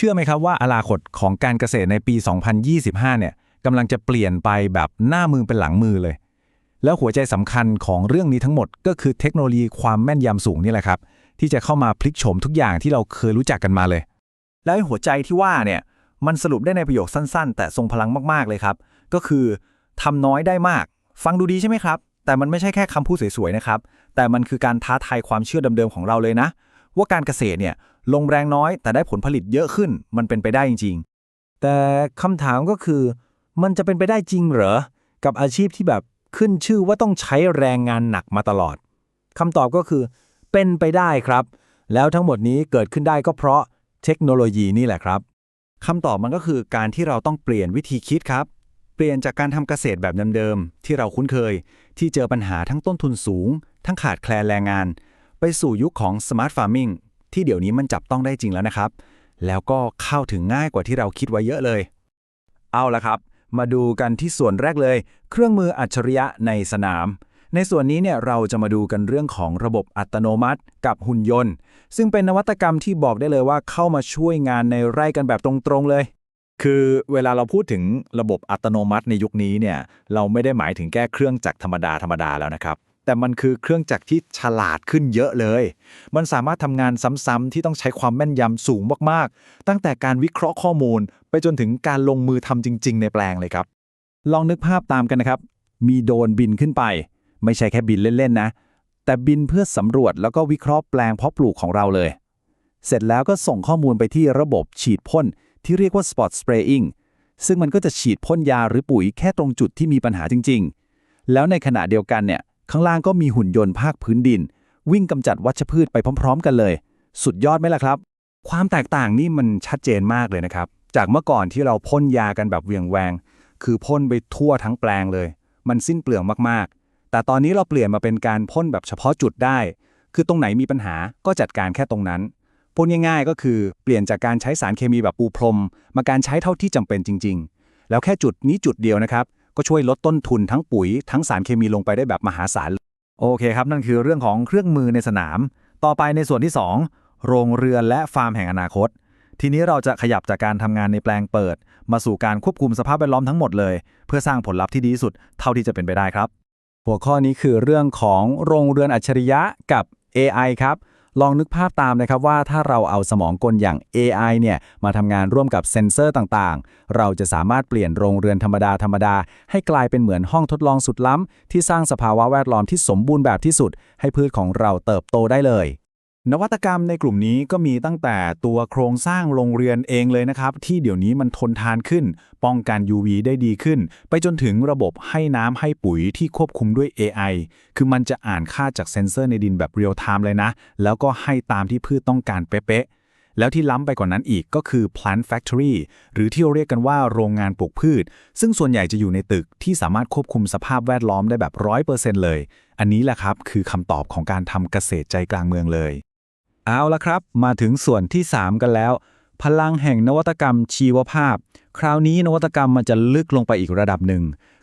เชื่อไหมครับว่าอนาคตของการเกษตรในปี 2025 เนี่ยกำลังจะเปลี่ยนไปแบบหน้ามือเป็นหลังมือเลย แล้วหัวใจสำคัญของเรื่องนี้ทั้งหมด ก็คือเทคโนโลยีความแม่นยำสูงนี่แหละครับ ที่จะเข้ามาพลิกโฉมทุกอย่างที่เราเคยรู้จักกันมาเลย แล้วหัวใจที่ว่าเนี่ยมันสรุปได้ในประโยคสั้น ๆ แต่ทรงพลังมากๆเลยครับ ก็คือทำน้อยได้มาก ฟังดูดีใช่ไหมครับ แต่มันไม่ใช่แค่คำพูดสวยๆนะครับ แต่มันคือการท้าทายความเชื่อเดิมๆของเราเลยนะ ว่าการเกษตรเนี่ย ลงแรงน้อยแต่ได้ผลผลิตเยอะขึ้น มันเป็นไปได้จริงแต่คำถามก็คือ มันจะเป็นไปได้จริงเหรอ กับอาชีพที่แบบขึ้นชื่อว่าต้องใช้แรงงานหนักมาตลอดคำตอบก็คือ เป็นไปได้ครับ แล้วทั้งหมดนี้เกิดขึ้นได้ก็เพราะเทคโนโลยีนี่แหละครับคำตอบมันก็คือการที่เราต้องเปลี่ยนวิธีคิดครับ เปลี่ยนจากการทำเกษตรแบบเดิมๆที่เราคุ้นเคย ที่เจอปัญหาทั้งต้นทุนสูง ทั้งขาดแคลนแรงงาน ไปสู่ยุคของ Smart Farming ที่ ที่เดี๋ยวนี้มันจับต้องได้จริงแล้วนะครับ แล้วก็เข้าถึงง่ายกว่าที่เราคิดไว้เยอะเลย เอาละครับ มาดูกันที่ส่วนแรกเลย เครื่องมืออัจฉริยะในสนาม ในส่วนนี้เนี่ยเราจะมาดูกันเรื่องของระบบอัตโนมัติ กับหุ่นยนต์ ซึ่งเป็นนวัตกรรมที่บอกได้เลยว่าเข้ามาช่วยงานในไร่กันแบบตรงๆเลยคือเวลาเราพูดถึงระบบอัตโนมัติในยุคนี้เนี่ยเราไม่ได้หมายถึงแก้เครื่องจักรธรรมดาธรรมดาแล้วนะครับ แต่มันคือเครื่องจักรที่ฉลาดขึ้นเยอะเลย มันสามารถทำงานซ้ำๆที่ต้องใช้ความแม่นยำสูงมากๆ ตั้งแต่การวิเคราะห์ข้อมูล ไปจนถึงการลงมือทำจริง ๆ ในแปลงเลยครับ ลองนึกภาพตามกันนะครับ มีโดรนบินขึ้นไป ไม่ใช่แค่บินเล่นๆนะ แต่บินเพื่อสำรวจแล้วก็วิเคราะห์แปลงเพาะปลูกของเราเลย เสร็จแล้วก็ส่งข้อมูลไปที่ระบบฉีดพ่นที่เรียกว่า spot spraying ซึ่งมันก็จะฉีดพ่นยาหรือปุ๋ยแค่ตรงจุดที่มีปัญหาจริง ๆ แล้วในขณะเดียวกันเนี่ย ข้างล่างก็มีหุ่นยนต์ภาคพื้นดิน วิ่งกำจัดวัชพืชไปพร้อม ๆ กันเลย สุดยอดไหมล่ะครับ ความแตกต่างนี่มันชัดเจนมากเลยนะครับ จากเมื่อก่อนที่เราพ่นยากันแบบเวียงแวง คือพ่นไปทั่วทั้งแปลงเลย มันสิ้นเปลืองมากๆ แต่ตอนนี้เราเปลี่ยนมาเป็นการพ่นแบบเฉพาะจุดได้ คือตรงไหนมีปัญหาก็จัดการแค่ตรงนั้นพูดง่ายๆ ก็คือเปลี่ยนจากการใช้สารเคมีแบบปูพรม มาการใช้เท่าที่จำเป็นจริง ๆ แล้วแค่จุดนี้จุดเดียวนะครับ ก็ช่วยลดต้นทุนทั้งปุ๋ยทั้งสารเคมีลงไปได้แบบมหาศาล โอเคครับ นั่นคือเรื่องของเครื่องมือในสนาม ต่อไปในส่วนที่ 2 โรงเรือนและฟาร์มแห่งอนาคต ทีนี้เราจะขยับจากการทำงานในแปลงเปิด มาสู่การควบคุมสภาพแวดล้อมทั้งหมดเลย เพื่อสร้างผลลัพธ์ที่ดีที่สุดเท่าที่จะเป็นไปได้ครับ หัวข้อนี้คือเรื่องของโรงเรือนอัจฉริยะกับ AI ครับ ลองนึกภาพตามนะครับว่าถ้าเราเอาสมองกลอย่าง AI เนี่ยมาทำงานร่วมกับเซ็นเซอร์ต่างๆ เราจะสามารถเปลี่ยนโรงเรือนธรรมดาธรรมดาให้กลายเป็นเหมือนห้องทดลองสุดล้ำที่สร้างสภาวะแวดล้อมที่สมบูรณ์แบบที่สุด ให้พืชของเราเติบโตได้เลย นวัตกรรมในกลุ่มนี้ก็มีตั้งแต่ตัวโครงสร้างโรงเรือนเองเลยนะครับ ที่เดี๋ยวนี้มันทนทานขึ้น ป้องกัน UV ได้ดีขึ้น ไปจนถึงระบบให้น้ำให้ปุ๋ยที่ควบคุมด้วย AI คือมันจะอ่านค่าจากเซ็นเซอร์ในดินแบบเรียลไทม์เลยนะ แล้วก็ให้ตามที่พืชต้องการเป๊ะแล้วที่ล้ำไปกว่านั้นอีกก็คือ plant factory หรือที่เราเรียกกันว่าโรงงานปลูกพืช ซึ่งส่วนใหญ่จะอยู่ในตึกที่สามารถควบคุมสภาพแวดล้อมได้แบบ 100%เลย อันนี้แหละครับ คือคำตอบของการทำเกษตรใจกลางเมืองเลย เอาละครับ มาถึงส่วนที่ 3 กันแล้ว พลังแห่งนวัตกรรมชีวภาพ คราวนี้นวัตกรรมมันจะลึกลงไปอีกระดับหนึ่ง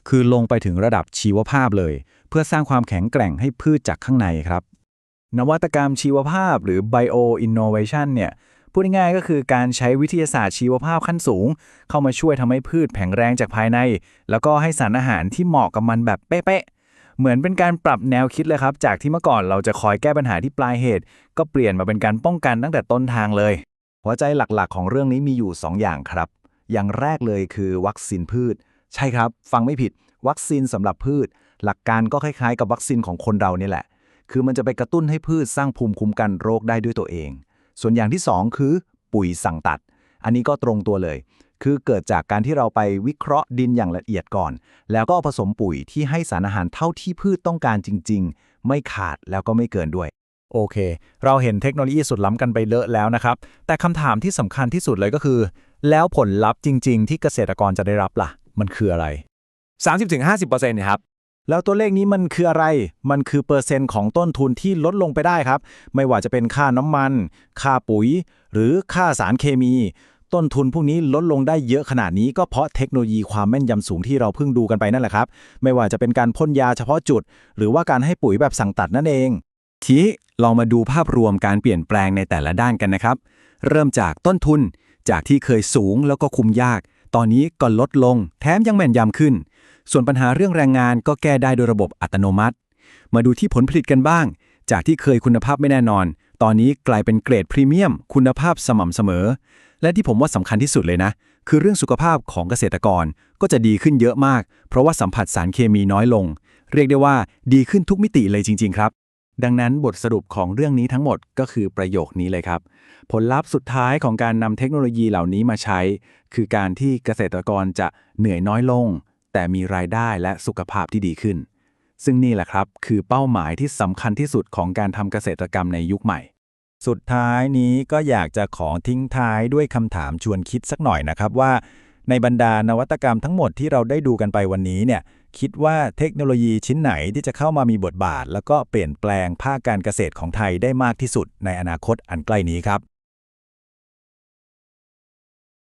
คือลงไปถึงระดับชีวภาพเลย เพื่อสร้างความแข็งแกร่งให้พืชจากข้างในครับ นวัตกรรมชีวภาพหรือ bio innovation เนี่ยพูดง่ายๆก็คือการใช้วิทยาศาสตร์ชีวภาพขั้นสูง เข้ามาช่วยทำให้พืชแข็งแรงจากภายใน แล้วก็ให้สารอาหารที่เหมาะกับมันแบบเป๊ะ เหมือนเป็นการปรับแนวคิดเลยครับ จากที่เมื่อก่อนเราจะคอยแก้ปัญหาที่ปลายเหตุ ก็เปลี่ยนมาเป็นการป้องกันตั้งแต่ต้นทางเลย หัวใจหลักๆ ของเรื่องนี้มีอยู่ 2 อย่างครับ อย่างแรกเลยคือวัคซีนพืช ใช่ครับ ฟังไม่ผิด วัคซีนสำหรับพืช หลักการก็คล้ายๆ กับวัคซีนของคนเรานี่แหละ คือมันจะไปกระตุ้นให้พืชสร้างภูมิคุ้มกันโรคได้ด้วยตัวเอง ส่วนอย่างที่ 2 คือ ปุ๋ยสั่งตัด อันนี้ก็ตรงตัวเลย คือเกิดจากการที่เราไปวิเคราะห์ดินอย่างละเอียดก่อน แล้วก็ผสมปุ๋ยที่ให้สารอาหารเท่าที่พืชต้องการจริง ๆ ไม่ขาดแล้วก็ไม่เกินด้วย โอเค เราเห็นเทคโนโลยีสุดล้ำกันไปเลอะแล้วนะครับ แต่คำถามที่สำคัญที่สุดเลยก็คือ แล้วผลลัพธ์จริง ๆ ที่เกษตรกรจะได้รับล่ะ มันคืออะไร 30-50%นครับแล้วตัวเลขนี้มันคืออะไร มันคือเปอร์เซ็นต์ของต้นทุนที่ลดลงไปได้ครับ ไม่ว่าจะเป็นค่าน้ำมัน ค่าปุ๋ย หรือค่าสารเคมี ต้นทุนพวกนี้ลดลงได้เยอะขนาดนี้ก็เพราะเทคโนโลยีความแม่นยำสูงที่เราเพิ่งดูกันไปนั่นแหละครับ ไม่ว่าจะเป็นการพ่นยาเฉพาะจุด หรือว่าการให้ปุ๋ยแบบสั่งตัดนั่นเอง ทีนี้ลองมาดูภาพรวมการเปลี่ยนแปลงในแต่ละด้านกันนะครับ เริ่มจากต้นทุนจากที่เคยสูงแล้วก็คุมยาก ตอนนี้ก็ลดลง แถมยังแม่นยำขึ้น ส่วนปัญหาเรื่องแรงงานก็แก้ได้โดยระบบอัตโนมัติ มาดูที่ผลผลิตกันบ้าง จากที่เคยคุณภาพไม่แน่นอน ตอนนี้กลายเป็นเกรดพรีเมียม คุณภาพสม่ำเสมอ และที่ผมว่าสำคัญที่สุดเลยนะ คือเรื่องสุขภาพของเกษตรกรก็จะดีขึ้นเยอะมาก เพราะว่าสัมผัสสารเคมีน้อยลง เรียกได้ว่าดีขึ้นทุกมิติเลยจริง ๆ ครับ ดังนั้นบทสรุปของเรื่องนี้ทั้งหมดก็คือประโยคนี้เลยครับ ผลลัพธ์สุดท้ายของการนำเทคโนโลยีเหล่านี้มาใช้ คือการที่เกษตรกรจะเหนื่อยน้อยลง แต่มีรายได้และสุขภาพที่ดีขึ้น ซึ่งนี่แหละครับ คือเป้าหมายที่สำคัญที่สุดของการทำเกษตรกรรมในยุคใหม่ สุดท้ายนี้ก็อยากจะขอทิ้งท้ายด้วยคำถามชวนคิดสักหน่อยนะครับว่า ในบรรดานวัตกรรมทั้งหมดที่เราได้ดูกันไปวันนี้เนี่ยคิดว่าเทคโนโลยีชิ้นไหนที่จะเข้ามามีบทบาท แล้วก็เปลี่ยนแปลงภาคการเกษตรของไทยได้มากที่สุดในอนาคตอันใกล้นี้ครับ